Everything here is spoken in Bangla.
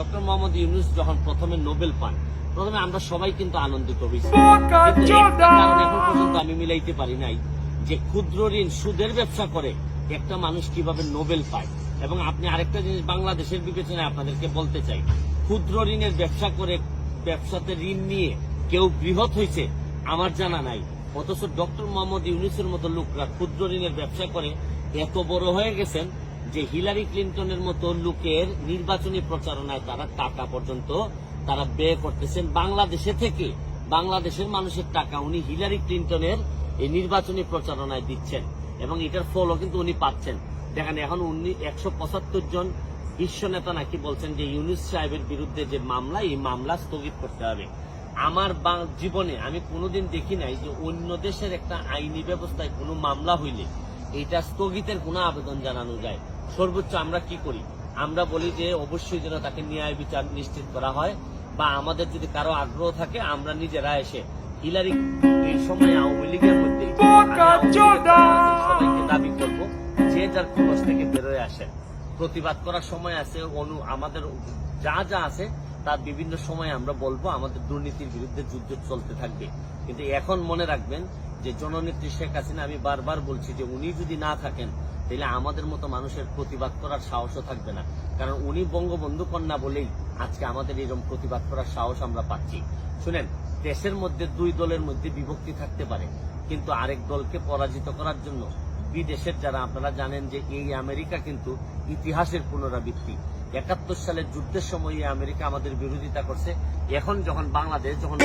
ডক্টর মোহাম্মদ ইউনুস যখন প্রথমে নোবেল পান প্রথমে আমরা সবাই কিন্তু আনন্দিত হয়েছি। কারণ এখন পর্যন্ত আমি মিলাইতে পারি নাই যে ক্ষুদ্র ঋণ সুদের ব্যবসা করে একটা মানুষ কীভাবে নোবেল পায়। এবং আপনি আরেকটা জিনিস বাংলাদেশের বিবেচনায় আপনাদেরকে বলতে চাই ক্ষুদ্র ঋণের ব্যবসা করে ব্যবসাতে ঋণ নিয়ে কেউ বৃহৎ হয়েছে আমার জানা নাই। অথচ ডক্টর মোহাম্মদ ইউনুসের মতো লোকরা ক্ষুদ্র ঋণের ব্যবসা করে এত বড় হয়ে গেছেন যে হিলারি ক্লিন্টনের মতো লোকের নির্বাচনী প্রচারণায় তারা টাকা পর্যন্ত তারা ব্যয় করতেছেন বাংলাদেশে থেকে। বাংলাদেশের মানুষের টাকা উনি হিলারি ক্লিন্টনের এই নির্বাচনী প্রচারণায় দিচ্ছেন এবং এটার ফলও কিন্তু উনি পাচ্ছেন। দেখেন, এখন উনি একশো পঁচাত্তর জন বিশ্ব নেতা নাকি বলছেন যে ইউনুস সাহেবের বিরুদ্ধে যে মামলা, এই মামলা স্থগিত করতে হবে। আমার জীবনে আমি কোনোদিন দেখি নাই যে অন্য দেশের একটা আইনি ব্যবস্থায় কোনো মামলা হইলে এটা স্থগিতের কোনো আবেদন জানানো যায়। সর্বোচ্চ আমরা কি করি? আমরা বলি যে অবশ্যই যেন তাকে ন্যায় বিচার নিশ্চিত করা হয় বা আমাদের যদি কারও আগ্রহ থাকে আমরা নিজেরা এসে হিলারি এই সময় আওয়ামী লীগের মধ্যে সবাইকে দাবি করব যে যার খরচ থেকে বেরোয় আসে। প্রতিবাদ করার সময় আছে অনু আমাদের যা যা আছে তার বিভিন্ন সময় আমরা বলব আমাদের দুর্নীতির বিরুদ্ধে যুদ্ধ চলতে থাকবে। কিন্তু এখন মনে রাখবেন যে জননেত্রী শেখ হাসিনা আমি বারবার বলছি যে উনি যদি না থাকেন তাহলে আমাদের মতো মানুষের প্রতিবাদ করার সাহসও থাকবে না। কারণ উনি বঙ্গবন্ধু কন্যা বলেই আজকে আমাদের এরকম প্রতিবাদ করার সাহস আমরা পাচ্ছি। শুনেন দেশের মধ্যে দুই দলের মধ্যে বিভক্তি থাকতে পারে কিন্তু আরেক দলকে পরাজিত করার জন্য বিদেশের যারা আপনারা জানেন যে এই আমেরিকা কিন্তু ইতিহাসের পুনরাবৃত্তি। একাত্তর সালের যুদ্ধের সময় এই আমেরিকা আমাদের বিরোধিতা করছে। এখন যখন বাংলাদেশ যখন